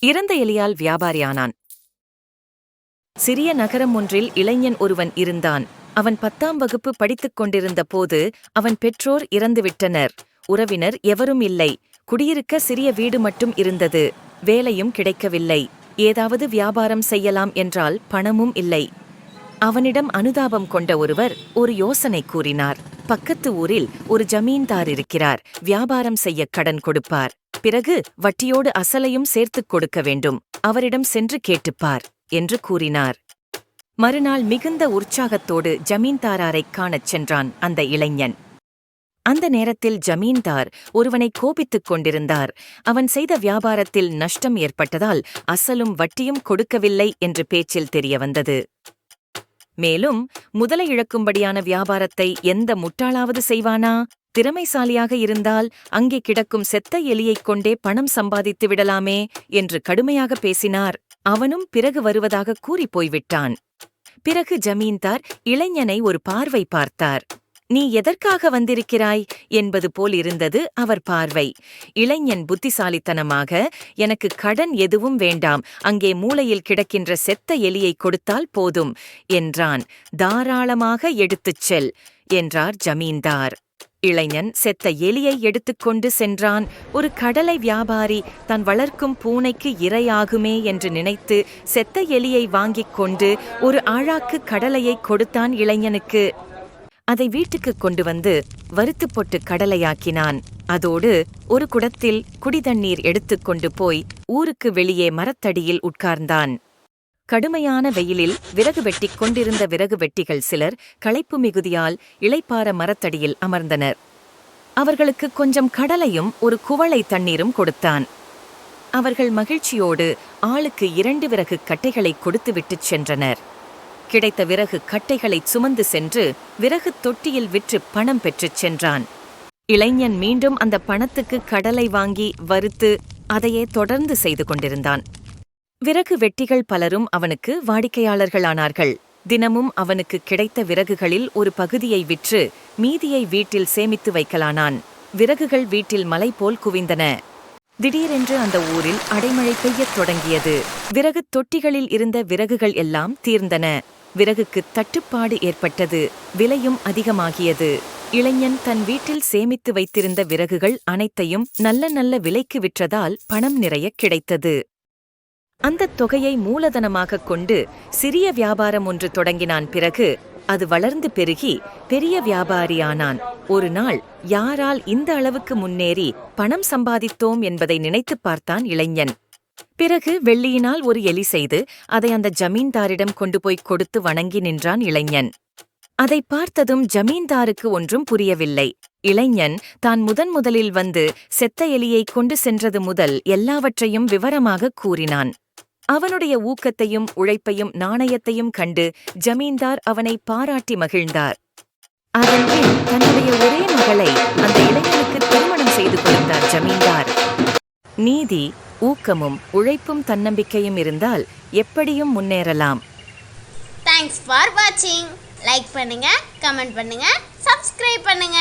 இறந்த எலியால் வியாபாரியானான். சிறிய நகரம் ஒன்றில் இளைஞன் ஒருவன் இருந்தான். அவன் பத்தாம் வகுப்பு படித்துக் கொண்டிருந்த போது அவன் பெற்றோர் இறந்துவிட்டனர் உறவினர் எவரும் இல்லை. குடியிருக்க சிறிய வீடு மட்டும் இருந்தது. வேலையும் கிடைக்கவில்லை. ஏதாவது வியாபாரம் செய்யலாம் என்றால் பணமும் இல்லை. அவனிடம் அனுதாபம் கொண்ட ஒருவர் ஒரு யோசனை கூறினார். பக்கத்து ஊரில் ஒரு ஜமீன்தார் இருக்கிறார். வியாபாரம் செய்ய கடன் கொடுப்பார். பிறகு வட்டியோடு அசலையும் சேர்த்துக் கொடுக்க வேண்டும். அவரிடம் சென்று கேட்டுப்பார் என்று கூறினார். மறுநாள் மிகுந்த உற்சாகத்தோடு ஜமீன்தாராரைக் காணச் சென்றான் அந்த இளைஞன். அந்த நேரத்தில் ஜமீன்தார் ஒருவனை கோபித்துக் கொண்டிருந்தார். அவன் செய்த வியாபாரத்தில் நஷ்டம் ஏற்பட்டதால் அசலும் வட்டியும் கொடுக்கவில்லை என்று பேச்சில் தெரியவந்தது. மேலும் முதலை இழக்கும்படியான வியாபாரத்தை எந்த முட்டாளாவது செய்வானா? திறமைசாலியாக இருந்தால் அங்கே கிடக்கும் செத்த எலியைக் கொண்டே பணம் சம்பாதித்து விடலாமே என்று கடுமையாக பேசினார். அவனும் பிறகு வருவதாக கூறிப் போய்விட்டான். பிறகு ஜமீன்தார் இளைஞனை ஒரு பார்வை பார்த்தார். நீ எதற்காக வந்திருக்கிறாய்? என்பது போல் இருந்தது அவர் பார்வை. இளைஞன் புத்திசாலித்தனமாக எனக்கு கடன் எதுவும் வேண்டாம் அங்கே மூலையில் கிடக்கின்ற செத்த எலியை கொடுத்தால் போதும் என்றான். தாராளமாக எடுத்துச் செல் என்றார் ஜமீன்தார். இளைஞன் செத்த எலியை எடுத்துக்கொண்டு சென்றான். ஒரு கடலை வியாபாரி தான் வளர்க்கும் பூனைக்கு இரையாகுமே என்று நினைத்து செத்த எலியை வாங்கிக் கொண்டு ஒரு ஆழாக்கு கடலையை கொடுத்தான் இளைஞனுக்கு. அதை வீட்டுக்கு கொண்டு வந்து வறுத்து போட்டு கடலையாக்கினான். அதோடு ஒரு குடத்தில் குடிதண்ணீர் எடுத்துக்கொண்டு போய் ஊருக்கு வெளியே மரத்தடியில் உட்கார்ந்தான். கடுமையான வெயிலில் விறகு வெட்டிக் கொண்டிருந்த விறகு வெட்டிகள் சிலர் களைப்பு மிகுதியால் இளைப்பாற மரத்தடியில் அமர்ந்தனர். அவர்களுக்கு கொஞ்சம் கடலையும் ஒரு குவளை தண்ணீரும் கொடுத்தான். அவர்கள் மகிழ்ச்சியோடு ஆளுக்கு இரண்டு விறகு கட்டைகளை கொடுத்துவிட்டுச் சென்றனர். கிடைத்த விறகு கட்டைகளைச் சுமந்து சென்று விறகு தொட்டியில் விற்று பணம் பெற்றுச் சென்றான். இளைஞன் மீண்டும் அந்த பணத்துக்கு கடலை வாங்கி வறுத்து அதையே தொடர்ந்து செய்து கொண்டிருந்தான். விறகு வெட்டிகள் பலரும் அவனுக்கு வாடிக்கையாளர்களானார்கள். தினமும் அவனுக்கு கிடைத்த விறகுகளில் ஒரு பகுதியை விற்று மீதியை வீட்டில் சேமித்து வைக்கலானான். விறகுகள் வீட்டில் மலை போல் குவிந்தன. திடீரென்று அந்த ஊரில் அடைமழை பெய்யத் தொடங்கியது. விறகு தொட்டிகளில் இருந்த விறகுகள் எல்லாம் தீர்ந்தன. விறகுக்கு தட்டுப்பாடு ஏற்பட்டது. விலையும் அதிகமாகியது. இளைஞன் தன் வீட்டில் சேமித்து வைத்திருந்த விறகுகள் அனைத்தையும் நல்ல நல்ல விலைக்கு விற்றதால் பணம் நிறைய கிடைத்தது. அந்த தொகையை மூலதனமாகக் கொண்டு சிறிய வியாபாரம் ஒன்று தொடங்கினான் பிறகு அது வளர்ந்து பெருகி பெரிய வியாபாரியானான். ஒரு நாள் யாரால் இந்த அளவுக்கு முன்னேறி பணம் சம்பாதித்தோம் என்பதை நினைத்துப் பார்த்தான் இளைஞன். பிறகு வெள்ளியினால் ஒரு எலி செய்து அதை அந்த ஜமீன்தாரிடம் கொண்டு போய் கொடுத்து வணங்கி நின்றான் இளைஞன். அதை பார்த்ததும் ஜமீன்தாருக்கு ஒன்றும் புரியவில்லை. இளைஞன் தான் முதன் முதலில் வந்து செத்த எலியைக் கொண்டு சென்றது முதல் எல்லாவற்றையும் விவரமாக கூறினான். அவனுடைய ஊக்கத்தையும் உழைப்பையும் நாணயத்தையும் கண்டு ஜமீன்தார் அவனை பாராட்டி மகிழ்ந்தார். அதன் பின் தன்னுடைய ஒரே மகளை அந்த இளைஞனுக்கு திருமணம் செய்து கொடுத்தார் ஜமீன்தார். நீதி ஊக்கமும் உழைப்பும் தன்னம்பிக்கையும் இருந்தால் எப்படியும் முன்னேறலாம். தேங்க்ஸ் ஃபார் வாட்சிங் லைக் பண்ணுங்க கமெண்ட் பண்ணுங்க சப்ஸ்கிரைப் பண்ணுங்க.